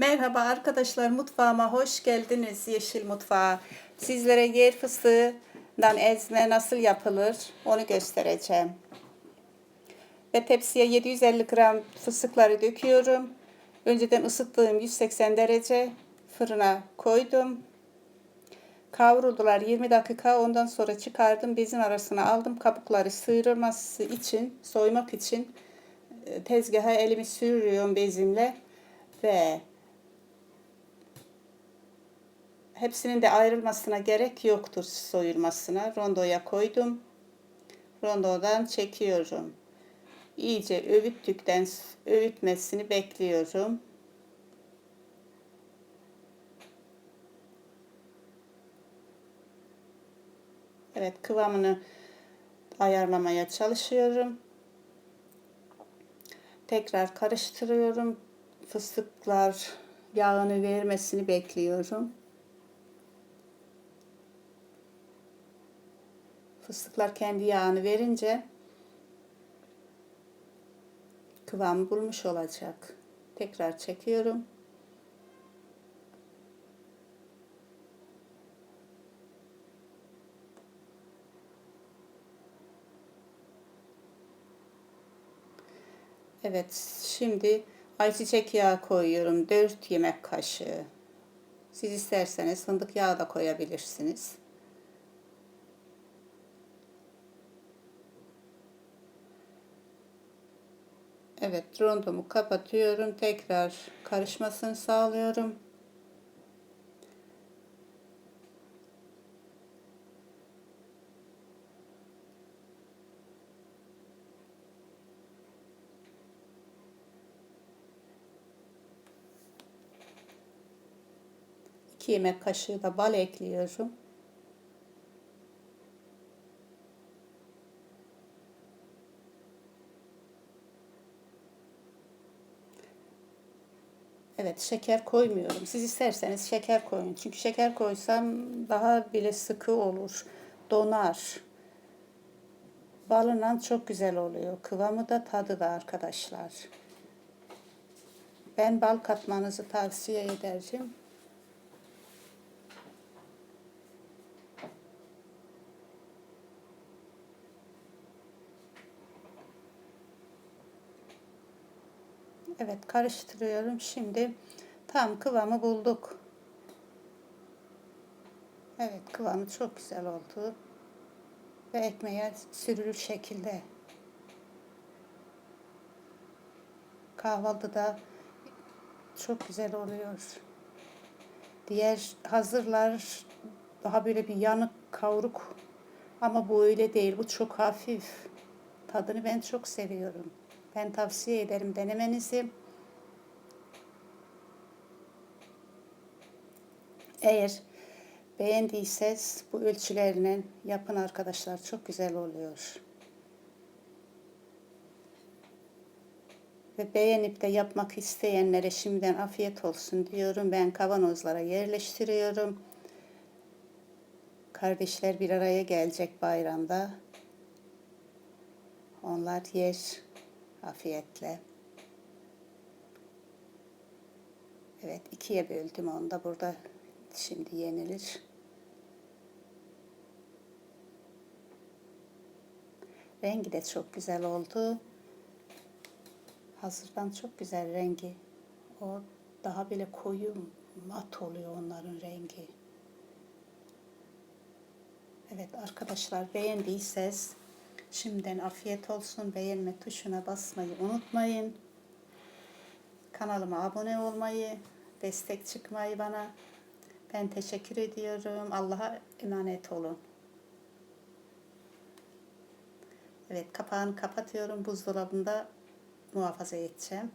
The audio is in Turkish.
Merhaba arkadaşlar mutfağıma hoş geldiniz Yeşil Mutfağa. Sizlere yer fıstığından ezme nasıl yapılır onu göstereceğim. Ve tepsiye 750 gram fıstıkları döküyorum. Önceden ısıttığım 180 derece fırına koydum. Kavruldular 20 dakika ondan sonra çıkardım bezin arasına aldım kabukları sıyrılması için soymak için e, tezgaha elimi sürüyorum bezimle ve hepsinin de ayrılmasına gerek yoktur soyulmasına rondoya koydum rondodan çekiyorum iyice övüttükten övütmesini bekliyorum Evet kıvamını ayarlamaya çalışıyorum. Tekrar karıştırıyorum. Fıstıklar yağını vermesini bekliyorum. Fıstıklar kendi yağını verince kıvamı bulmuş olacak. Tekrar çekiyorum. Evet, şimdi ayçiçek yağı koyuyorum. 4 yemek kaşığı. Siz isterseniz fındık yağı da koyabilirsiniz. Evet, rondomu kapatıyorum. Tekrar karışmasını sağlıyorum. İki yemek kaşığı da bal ekliyorum. Evet şeker koymuyorum. Siz isterseniz şeker koyun. Çünkü şeker koysam daha bile sıkı olur. Donar. Balından çok güzel oluyor. Kıvamı da tadı da arkadaşlar. Ben bal katmanızı tavsiye ederim. Evet karıştırıyorum. Şimdi tam kıvamı bulduk. Evet kıvamı çok güzel oldu. Ve ekmeğe sürülür şekilde. Kahvaltıda çok güzel oluyor. Diğer hazırlar daha böyle bir yanık kavruk ama bu öyle değil. Bu çok hafif. Tadını ben çok seviyorum. Ben tavsiye ederim denemenizi. Eğer beğendiyseniz bu ölçülerle yapın arkadaşlar. Çok güzel oluyor. Ve beğenip de yapmak isteyenlere şimdiden afiyet olsun diyorum. Ben kavanozlara yerleştiriyorum. Kardeşler bir araya gelecek bayramda. Onlar yer afiyetle. Evet ikiye böldüm onu da burada şimdi yenilir. Rengi de çok güzel oldu. Hazırdan çok güzel rengi. O daha bile koyu mat oluyor onların rengi. Evet arkadaşlar beğendiyseniz Şimdiden afiyet olsun. Beğenme tuşuna basmayı unutmayın. Kanalıma abone olmayı, destek çıkmayı bana. Ben teşekkür ediyorum. Allah'a emanet olun. Evet kapağını kapatıyorum. Buzdolabında muhafaza edeceğim.